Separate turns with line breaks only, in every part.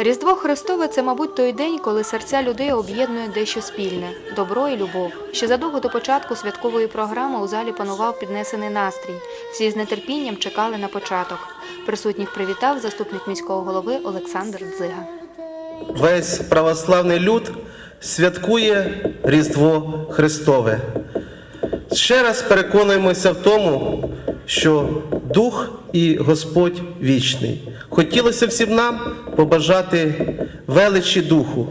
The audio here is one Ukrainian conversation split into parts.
Різдво Христове це, мабуть, той день, коли серця людей об'єднує дещо спільне добро і любов. Ще задовго до початку святкової програми у залі панував піднесений настрій. Всі з нетерпінням чекали на початок. Присутніх привітав заступник міського голови Олександр Дзига.
Весь православний люд святкує Різдво Христове. Ще раз переконуємося в тому, що Дух і Господь вічний. Хотілося всім нам побажати величі Духу,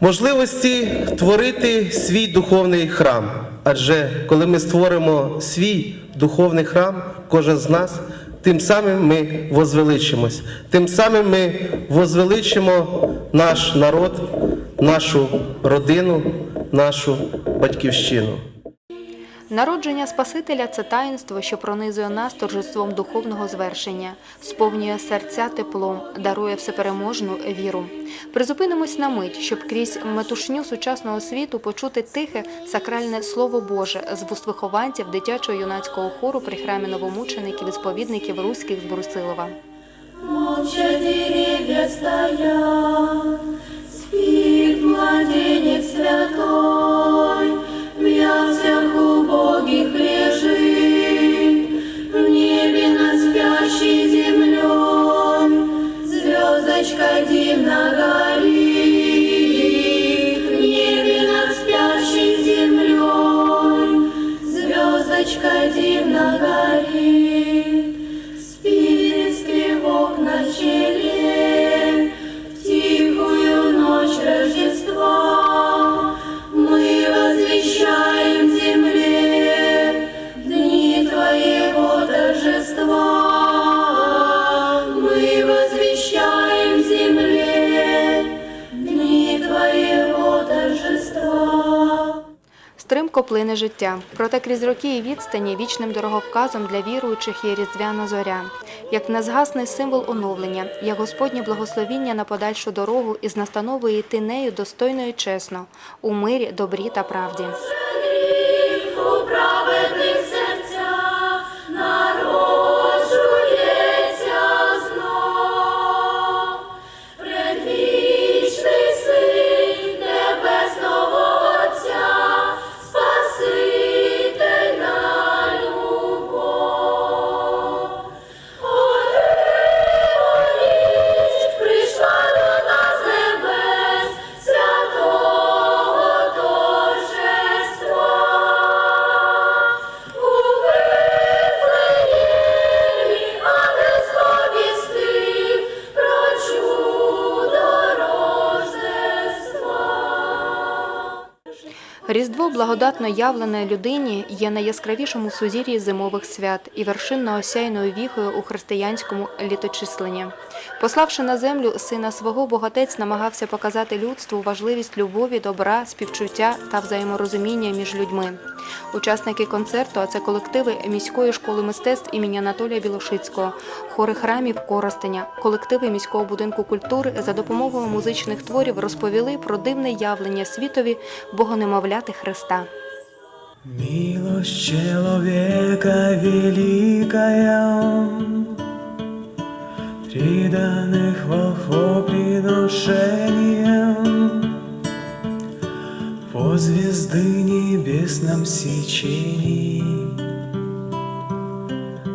можливості творити свій духовний храм. Адже коли ми створимо свій духовний храм, кожен з нас, тим самим ми возвеличимось, тим самим ми возвеличимо наш народ, нашу родину, нашу батьківщину.
Народження Спасителя це таїнство, що пронизує нас торжеством духовного звершення, сповнює серця теплом, дарує всепереможну віру. Призупинимось на мить, щоб крізь метушню сучасного світу почути тихе сакральне слово Боже з вуст вихованців дитячо-юнацького хору при храмі новомучеників і сповідників руських з Брусилова.
Молча деревья стоят, спит
Стримко плине життя. Проте крізь роки і відстані вічним дороговказом для віруючих є різдвяна зоря, як незгасний символ оновлення, як Господнє благословіння на подальшу дорогу із настановою йти нею достойно і чесно, у мирі, добрі та правді. Різдво благодатно явлене людині є найяскравішому сузір'ї зимових свят і вершинно осяйною віхою у християнському літочисленні. Пославши на землю сина свого, богатець намагався показати людству важливість любові, добра, співчуття та взаєморозуміння між людьми. Учасники концерту, а це колективи міської школи мистецтв імені Анатолія Білошицького, хори храмів Коростеня, колективи міського будинку культури за допомогою музичних творів розповіли про дивне явлення світові богонемовляти Христа.
Милость человека великая, Преданных волхвоприношением, По звезды небесном сечении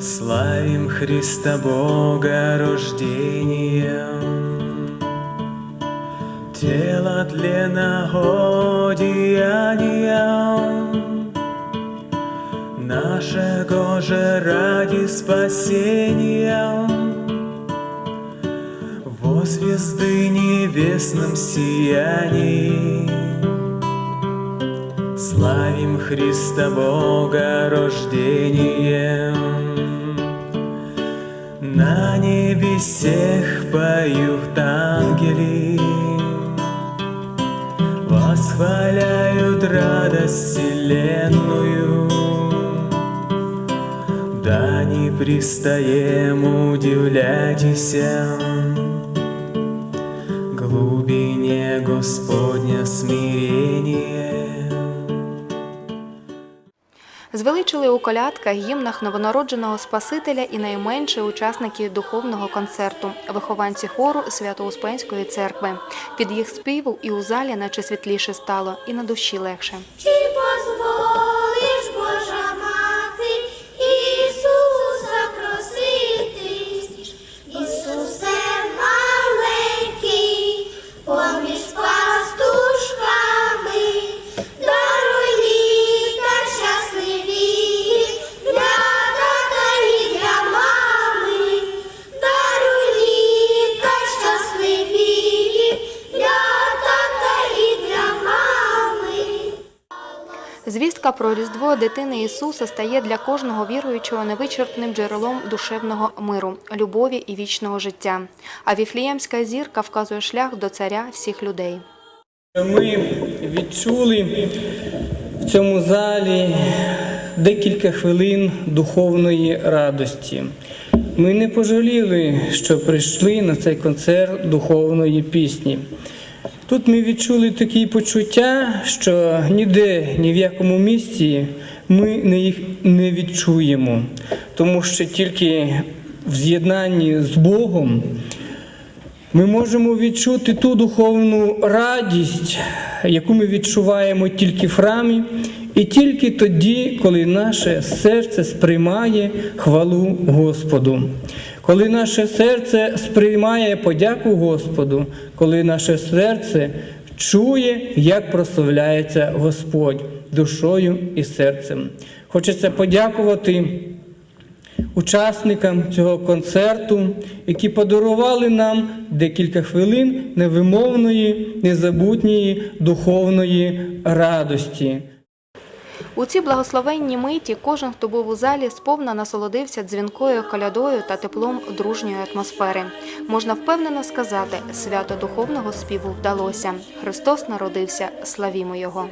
Славим Христа Бога рождением. Тело тленного деяния Нашего же ради спасения Во звезды небесном сиянии. Славим Христа Бога рождением. На небе всех поют ангели. Восхваляют радость вселенную. Да не пристаем удивляйтесь Глубине Господня смирение
Звеличили у колядках, гімнах новонародженого Спасителя і найменші учасники духовного концерту, вихованці хору Свято-Успенської церкви. Під їх співу і у залі наче світліше стало, і на душі легше. Звістка про Різдво дитини Ісуса стає для кожного віруючого невичерпним джерелом душевного миру, любові і вічного життя. А віфліємська зірка вказує шлях до царя всіх людей.
Ми відчули в цьому залі декілька хвилин духовної радості. Ми не пожаліли, що прийшли на цей концерт духовної пісні. Тут ми відчули такі почуття, що ніде, ні в якому місці ми не їх не відчуємо, тому що тільки в з'єднанні з Богом ми можемо відчути ту духовну радість, яку ми відчуваємо тільки в храмі, і тільки тоді, коли наше серце сприймає хвалу Господу. Коли наше серце сприймає подяку Господу, коли наше серце чує, як прославляється Господь душою і серцем. Хочеться подякувати учасникам цього концерту, які подарували нам декілька хвилин невимовної, незабутньої духовної радості.
У ці благословенні миті кожен, хто був у залі, сповна насолодився дзвінкою колядою та теплом дружньої атмосфери. Можна впевнено сказати, свято духовного співу вдалося. Христос народився, славімо Його!